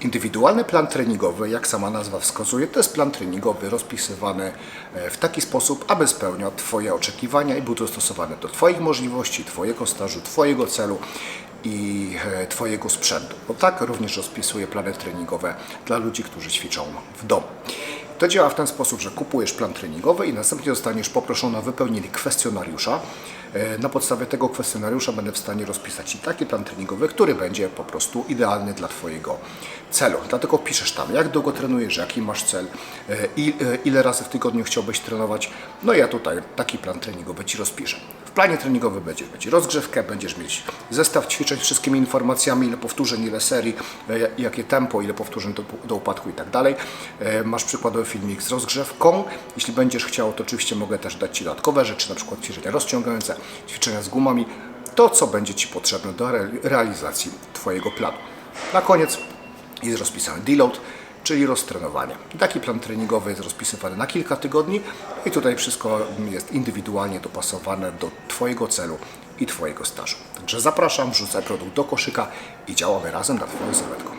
Indywidualny plan treningowy, jak sama nazwa wskazuje, to jest plan treningowy rozpisywany e, w taki sposób, aby spełniał Twoje oczekiwania i był dostosowany do Twoich możliwości, Twojego stażu, Twojego celu i e, Twojego sprzętu. Bo tak również rozpisuję plany treningowe dla ludzi, którzy ćwiczą w domu. To działa w ten sposób, że kupujesz plan treningowy i następnie zostaniesz poproszony o wypełnienie kwestionariusza. E, Na podstawie tego kwestionariusza będę w stanie rozpisać Ci taki plan treningowy, który będzie po prostu idealny dla Twojego celu. Dlatego piszesz tam, jak długo trenujesz, jaki masz cel, e, e, ile razy w tygodniu chciałbyś trenować. No ja tutaj taki plan treningowy Ci rozpiszę. W planie treningowym będziesz mieć rozgrzewkę, będziesz mieć zestaw ćwiczeń z wszystkimi informacjami, ile powtórzeń, ile serii, jakie tempo, ile powtórzeń do, do upadku i tak dalej. Masz przykładowy filmik z rozgrzewką. Jeśli będziesz chciał, to oczywiście mogę też dać Ci dodatkowe rzeczy, na przykład ćwiczenia rozciągające, ćwiczenia z gumami. To, co będzie Ci potrzebne do re- realizacji Twojego planu. Na koniec jest rozpisany deload, czyli roztrenowanie. Taki plan treningowy jest rozpisywany na kilka tygodni i tutaj wszystko jest indywidualnie dopasowane do Twojego celu i Twojego stażu. Także zapraszam, wrzucaj produkt do koszyka i działamy razem nad Twoją sylwetką.